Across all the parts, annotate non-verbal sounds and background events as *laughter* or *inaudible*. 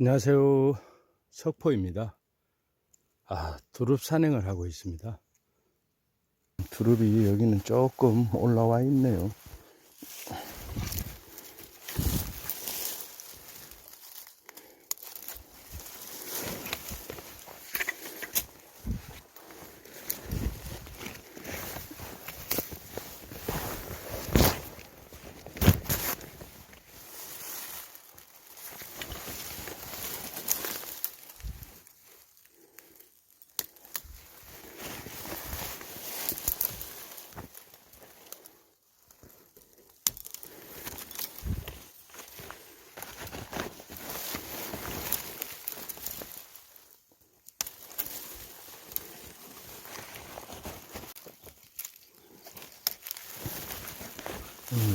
안녕하세요. 석포입니다. 아, 두릅 산행을 하고 있습니다. 두릅이 여기는 조금 올라와 있네요.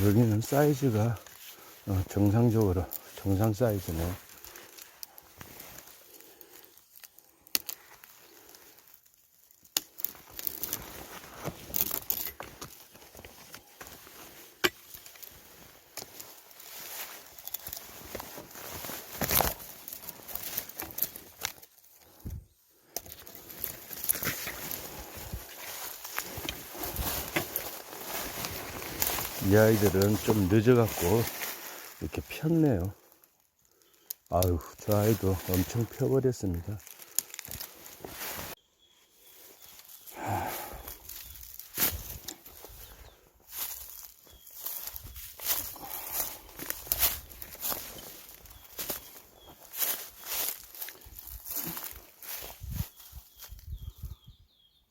여기는 사이즈가 어, 정상적으로 정상 사이즈네. 이 아이들은 좀 늦어갖고 이렇게 폈네요. 아유, 저 아이도 엄청 펴버렸습니다.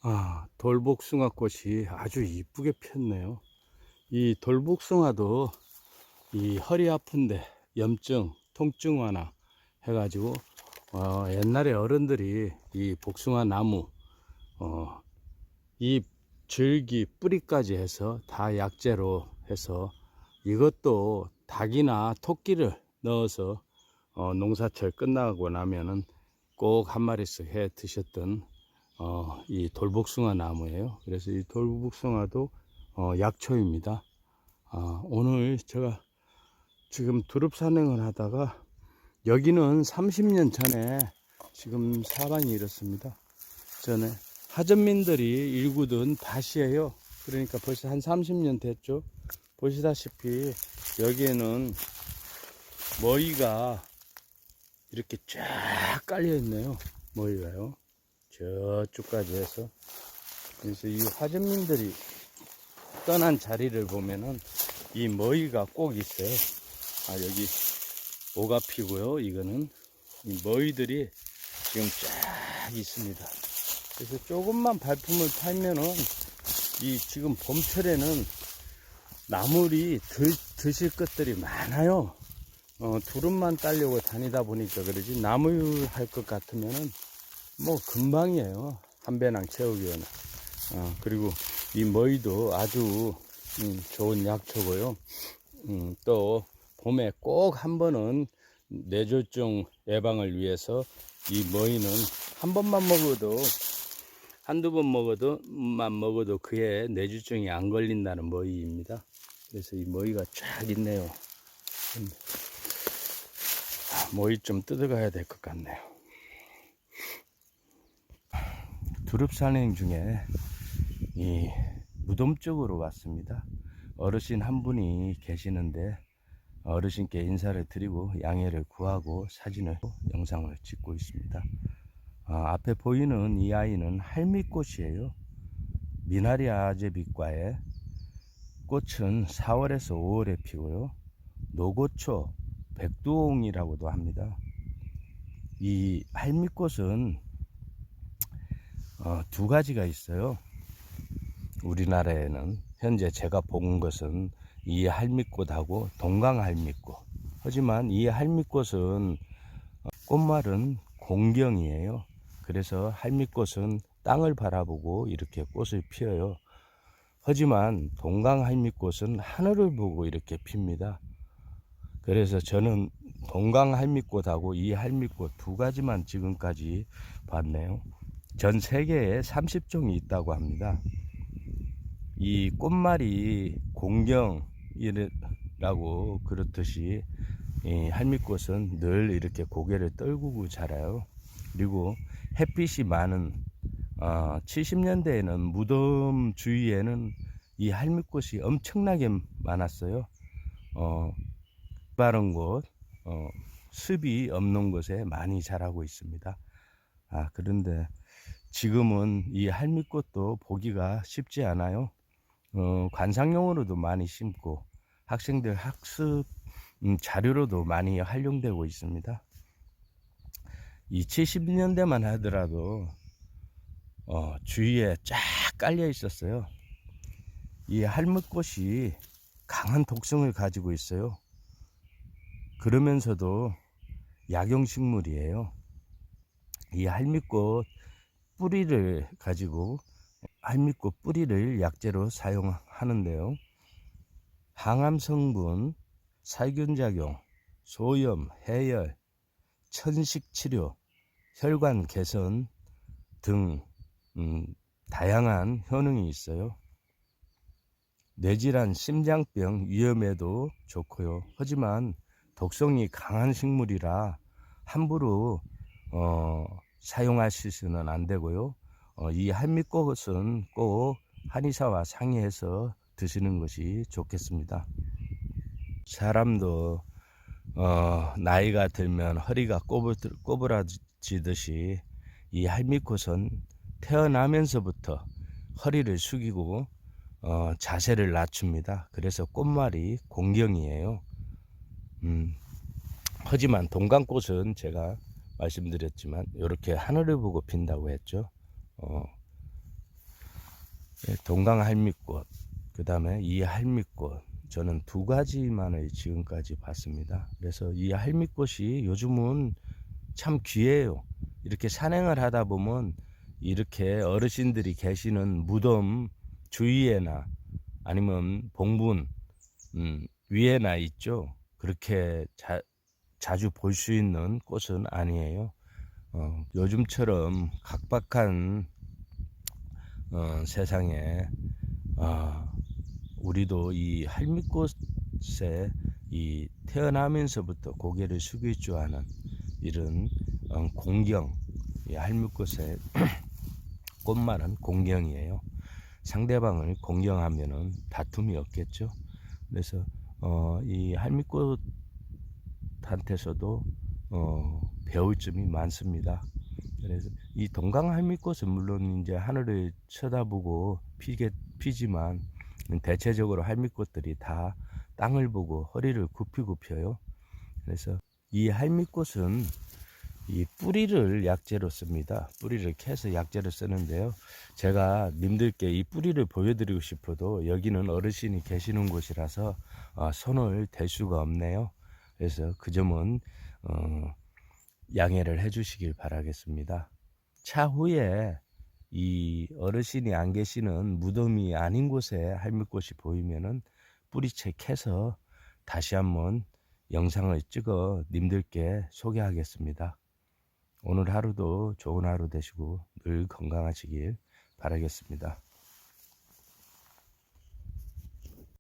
아, 돌복숭아 꽃이 아주 이쁘게 폈네요. 이 돌복숭아도 이 허리 아픈데 염증, 통증 완화 해가지고 어, 옛날에 어른들이 이 복숭아 나무 어, 이 줄기 뿌리까지 해서 다 약재로 해서 이것도 닭이나 토끼를 넣어서 어, 농사철 끝나고 나면은 꼭 한 마리씩 해 드셨던 어, 이 돌복숭아 나무예요. 그래서 이 돌복숭아도 어, 약초입니다. 아, 오늘 제가 지금 두릅 산행을 하다가 여기는 30년 전에 지금 사방이 이렇습니다. 전에 하전민들이 일구던 밭이에요. 그러니까 벌써 한 30년 됐죠. 보시다시피 여기에는 머리가 이렇게 쫙 깔려 있네요. 머리가요. 저쪽까지 해서. 그래서 이 하전민들이 떠난 자리를 보면은 이 머위가 꼭 있어요. 아, 여기 오가피고요. 이거는 이 머위들이 지금 쫙 있습니다. 그래서 조금만 발품을 팔면은 이 지금 봄철에는 나물이 드, 드실 것들이 많아요. 어, 두릅만 따려고 다니다 보니까 그러지 나물 할 것 같으면은 뭐 금방이에요. 한 배낭 채우기에는. 어, 그리고 이 머위도 아주 음, 좋은 약초고요. 음, 또 봄에 꼭 한 번은 뇌졸중 예방을 위해서 이 머위는 한 번만 먹어도 한두 번 먹어도만 먹어도 그에 뇌졸중이 안 걸린다는 머위입니다. 그래서 이 머위가 쫙 있네요. 음, 아, 머위 좀 뜯어가야 될 것 같네요. 두릅 산행 중에 이 무덤 쪽으로 왔습니다. 어르신 한 분이 계시는데 어르신께 인사를 드리고 양해를 구하고 사진을 영상을 찍고 있습니다. 아, 앞에 보이는 이 아이는 할미꽃이에요. 미나리 아 제비과의 꽃은 4월에서 5월에 피고요. 노고초, 백두홍이라고도 합니다. 이 할미꽃은 어, 두 가지가 있어요. 우리나라에는 현재 제가 본 것은 이 할미꽃하고 동강 할미꽃. 하지만 이 할미꽃은 어, 꽃말은 공경이에요. 그래서 할미꽃은 땅을 바라보고 이렇게 꽃을 피어요. 하지만 동강 할미꽃은 하늘을 보고 이렇게 핍니다. 그래서 저는 동강 할미꽃하고 이 할미꽃 두 가지만 지금까지 봤네요. 전 세계에 30종이 있다고 합니다. 이 꽃말이 공경이라고 그렇듯이 이 할미꽃은 늘 이렇게 고개를 떨구고 자라요. 그리고 햇빛이 많은 어, 70년대에는 무덤 주위에는 이 할미꽃이 엄청나게 많았어요. 어, 빠른 곳, 어, 습이 없는 곳에 많이 자라고 있습니다. 아, 그런데 지금은 이 할미꽃도 보기가 쉽지 않아요. 어, 관상용으로도 많이 심고 학생들 학습 음, 자료로도 많이 활용되고 있습니다. 이 70년대만 하더라도 어, 주위에 쫙 깔려 있었어요. 이 할미꽃이 강한 독성을 가지고 있어요. 그러면서도 약용식물이에요. 이 할미꽃 뿌리를 가지고 할미꽃 뿌리를 약재로 사용하는데요. 항암 성분, 살균 작용, 소염, 해열, 천식 치료, 혈관 개선 등 음, 다양한 효능이 있어요. 뇌질환, 심장병 위험에도 좋고요. 하지만 독성이 강한 식물이라 함부로 어, 사용하시면 안 되고요. 어, 이 한미꽃은 꼭 한의사와 상의해서 드시는 것이 좋겠습니다. 사람도 어, 나이가 들면 허리가 꼬부, 꼬부라지듯이 이 할미꽃은 태어나면서부터 허리를 숙이고 어, 자세를 낮춥니다. 그래서 꽃말이 공경이에요. 음, 하지만 동강꽃은 제가 말씀드렸지만 이렇게 하늘을 보고 핀다고 했죠. 어, 예, 동강 할미꽃, 그 다음에 이 할미꽃, 저는 두 가지만을 지금까지 봤습니다. 그래서 이 할미꽃이 요즘은 참 귀해요. 이렇게 산행을 하다 보면 이렇게 어르신들이 계시는 무덤 주위에나 아니면 봉분 음, 위에나 있죠. 그렇게 자, 자주 볼 수 있는 꽃은 아니에요. 어, 요즘처럼 각박한 어, 세상에 어, 우리도 이 할미꽃에 이 태어나면서부터 고개를 숙일 줄 아는 이런 어, 공경, 이 할미꽃의 *clears throat* 꽃말은 공경이에요. 상대방을 공경하면은 다툼이 없겠죠. 그래서 어, 이 할미꽃한테서도 어, 배울 점이 많습니다. 그래서 이 동강 할미꽃은 물론 이제 하늘을 쳐다보고 피게 피지만 대체적으로 할미꽃들이 다 땅을 보고 허리를 굽히고 펴요. 그래서 이 할미꽃은 이 뿌리를 약재로 씁니다. 뿌리를 캐서 약재로 쓰는데요. 제가 님들께 이 뿌리를 보여드리고 싶어도 여기는 어르신이 계시는 곳이라서 어, 손을 댈 수가 없네요. 그래서 그 점은 어, 양해를 해주시길 바라겠습니다. 차후에 이 어르신이 안 계시는 무덤이 아닌 곳에 할미꽃이 보이면은 뿌리채 캐서 다시 한번 영상을 찍어 님들께 소개하겠습니다. 오늘 하루도 좋은 하루 되시고 늘 건강하시길 바라겠습니다.